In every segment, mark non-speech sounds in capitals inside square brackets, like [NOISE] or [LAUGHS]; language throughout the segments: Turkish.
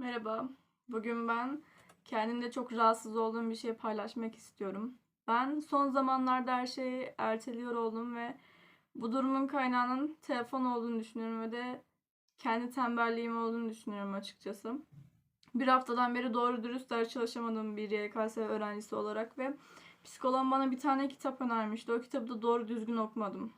Merhaba. Bugün ben kendimde çok rahatsız olduğum bir şey paylaşmak istiyorum. Ben son zamanlarda her şeyi erteliyor oldum ve bu durumun kaynağının telefon olduğunu düşünüyorum ve de kendi tembelliğim olduğunu düşünüyorum açıkçası. Bir haftadan beri doğru dürüst ders çalışamadığım bir YKS öğrencisi olarak ve psikolog bana bir tane kitap önermişti. O kitabı da doğru düzgün okumadım.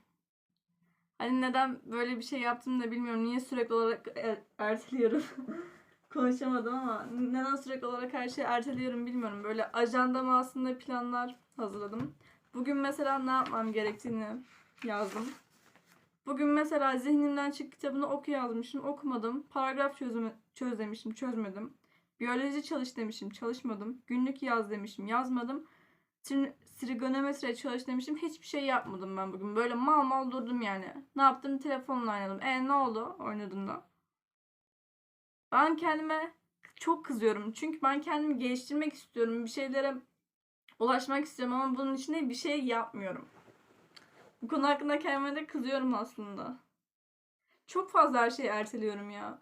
Hani neden böyle bir şey yaptığımı da bilmiyorum. Niye sürekli olarak er- erteliyorum. [LAUGHS] Konuşamadım ama neden sürekli olarak her şeyi erteliyorum bilmiyorum. Böyle ajandama aslında planlar hazırladım. Bugün mesela ne yapmam gerektiğini yazdım. Bugün mesela zihnimden çık kitabını oku yazmışım, okumadım. Paragraf çözümü, çöz demişim, çözmedim. Biyoloji çalış demişim, çalışmadım. Günlük yaz demişim, yazmadım. Trigonometre çalış demişim, hiçbir şey yapmadım ben bugün. Böyle mal mal durdum yani. Ne yaptım? Telefonla oynadım. E ne oldu oynadığımda? Ben kendime çok kızıyorum. Çünkü ben kendimi geliştirmek istiyorum. Bir şeylere ulaşmak istiyorum ama bunun için de bir şey yapmıyorum. Bu konu hakkında kendime de kızıyorum aslında. Çok fazla her şeyi erteliyorum ya.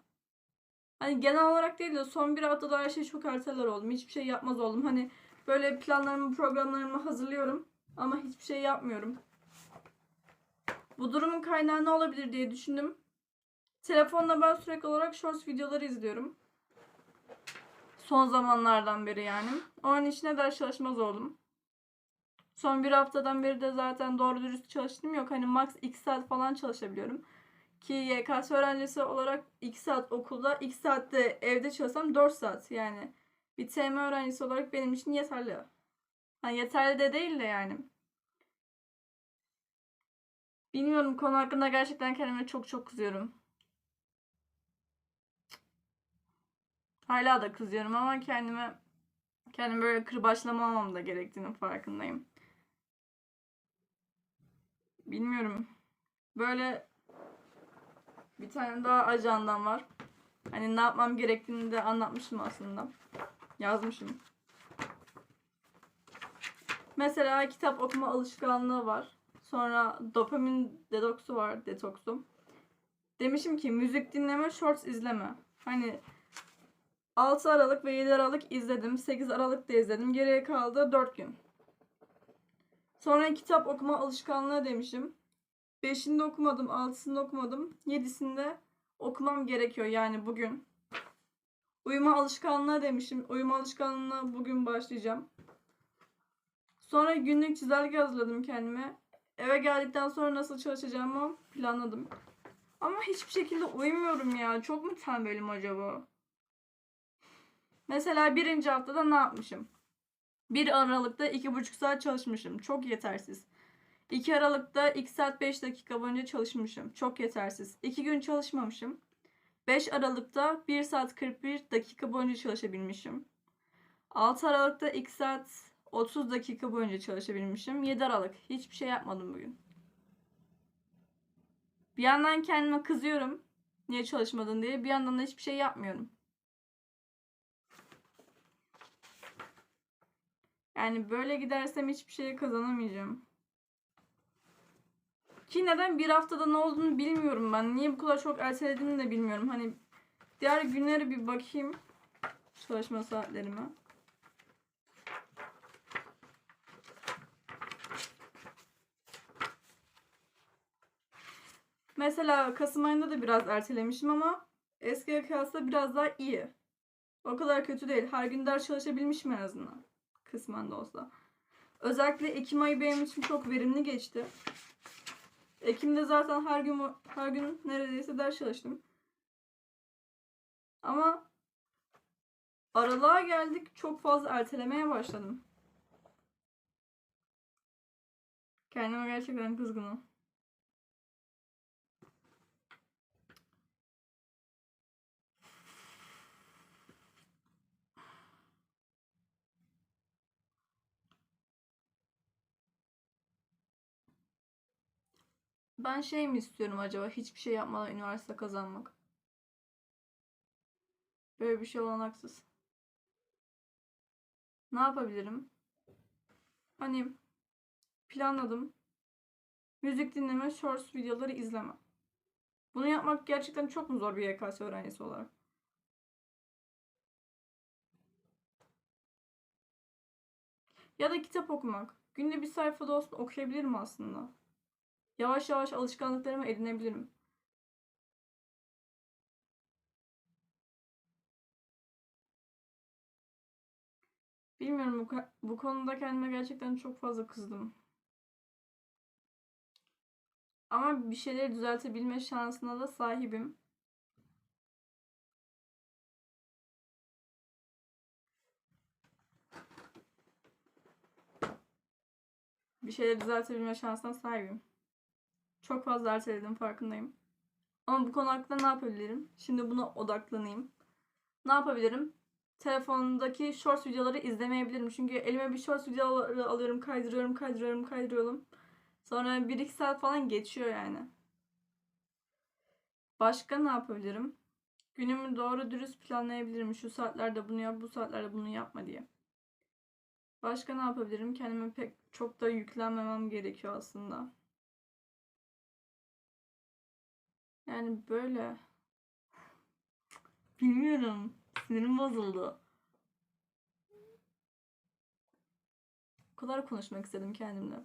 Hani genel olarak değil de son bir haftada her şeyi çok erteler oldum. Hiçbir şey yapmaz oldum. Hani böyle planlarımı, programlarımı hazırlıyorum ama hiçbir şey yapmıyorum. Bu durumun kaynağı ne olabilir diye düşündüm. Telefonla ben sürekli olarak shorts videoları izliyorum. Son zamanlardan beri yani. Onun içine ders çalışmaz oldum. Son bir haftadan beri de zaten doğru dürüst çalıştım yok. Hani max 2 saat falan çalışabiliyorum. Ki YKS öğrencisi olarak 2 saat okulda, 2 saat de evde çalışsam 4 saat yani. Bir TM öğrencisi olarak benim için yeterli. Hani yeterli de değil de yani. Bilmiyorum konu hakkında gerçekten kendime çok çok kızıyorum. Hala da kızıyorum ama kendime kendimi böyle kırbaçlamamam da gerektiğinin farkındayım. Bilmiyorum. Böyle bir tane daha ajandam var. Hani ne yapmam gerektiğini de anlatmışım aslında. Yazmışım. Mesela kitap okuma alışkanlığı var. Sonra dopamin detoksu var, detoksu. Demişim ki müzik dinleme, shorts izleme. Hani 6 Aralık ve 7 Aralık izledim. 8 Aralık da izledim. Geriye kaldı 4 gün. Sonra kitap okuma alışkanlığı demişim. 5'inde okumadım, 6'sında okumadım. 7'sinde okumam gerekiyor yani bugün. Uyuma alışkanlığı demişim. Uyuma alışkanlığına bugün başlayacağım. Sonra günlük çizelge hazırladım kendime. Eve geldikten sonra nasıl çalışacağımı planladım. Ama hiçbir şekilde uyumuyorum ya. Çok mu tembelim acaba? Mesela birinci haftada ne yapmışım? 1 Aralık'ta 2,5 saat çalışmışım. Çok yetersiz. 2 Aralık'ta 2 saat 5 dakika boyunca çalışmışım. Çok yetersiz. 2 gün çalışmamışım. 5 Aralık'ta 1 saat 41 dakika boyunca çalışabilmişim. 6 Aralık'ta 2 saat 30 dakika boyunca çalışabilmişim. 7 Aralık. Hiçbir şey yapmadım bugün. Bir yandan kendime kızıyorum. Niye çalışmadın diye. Bir yandan da hiçbir şey yapmıyorum. Yani böyle gidersem hiçbir şey kazanamayacağım. Ki neden bir haftada ne olduğunu bilmiyorum ben. Niye bu kadar çok ertelediğimi de bilmiyorum. Hani diğer günleri bir bakayım. Çalışma saatlerime. Mesela Kasım ayında da biraz ertelemişim ama eskiye kıyasla biraz daha iyi. O kadar kötü değil. Her gün ders çalışabilmişim en azından. Kısmen de olsa. Özellikle Ekim ayı benim için çok verimli geçti. Ekim'de zaten her gün her gün neredeyse ders çalıştım. Ama aralığa geldik çok fazla ertelemeye başladım. Kendime gerçekten kızgınım. Ben şey mi istiyorum acaba? Hiçbir şey yapmadan üniversite kazanmak. Böyle bir şey olan haksız. Ne yapabilirim? Hani planladım. Müzik dinleme, shorts videoları izleme. Bunu yapmak gerçekten çok mu zor bir YKS öğrencisi olarak? Ya da kitap okumak. Günde bir sayfada olsun okuyabilirim aslında. Yavaş yavaş alışkanlıklarımı edinebilirim. Bilmiyorum bu, bu konuda kendime gerçekten çok fazla kızdım. Ama bir şeyleri düzeltebilme şansına da sahibim. Bir şeyleri düzeltebilme şansına sahibim. Çok fazla erteledim farkındayım. Ama bu konu hakkında ne yapabilirim? Şimdi buna odaklanayım. Ne yapabilirim? Telefondaki short videoları izlemeyebilirim. Çünkü elime bir short videoları alıyorum, kaydırıyorum, kaydırıyorum, kaydırıyorum. Sonra 1-2 saat falan geçiyor yani. Başka ne yapabilirim? Günümü doğru dürüst planlayabilirim. Şu saatlerde bunu yap, bu saatlerde bunu yapma diye. Başka ne yapabilirim? Kendime pek çok da yüklenmemem gerekiyor aslında. Yani böyle. Bilmiyorum. Sinirim bozuldu. O kadar konuşmak istedim kendimle.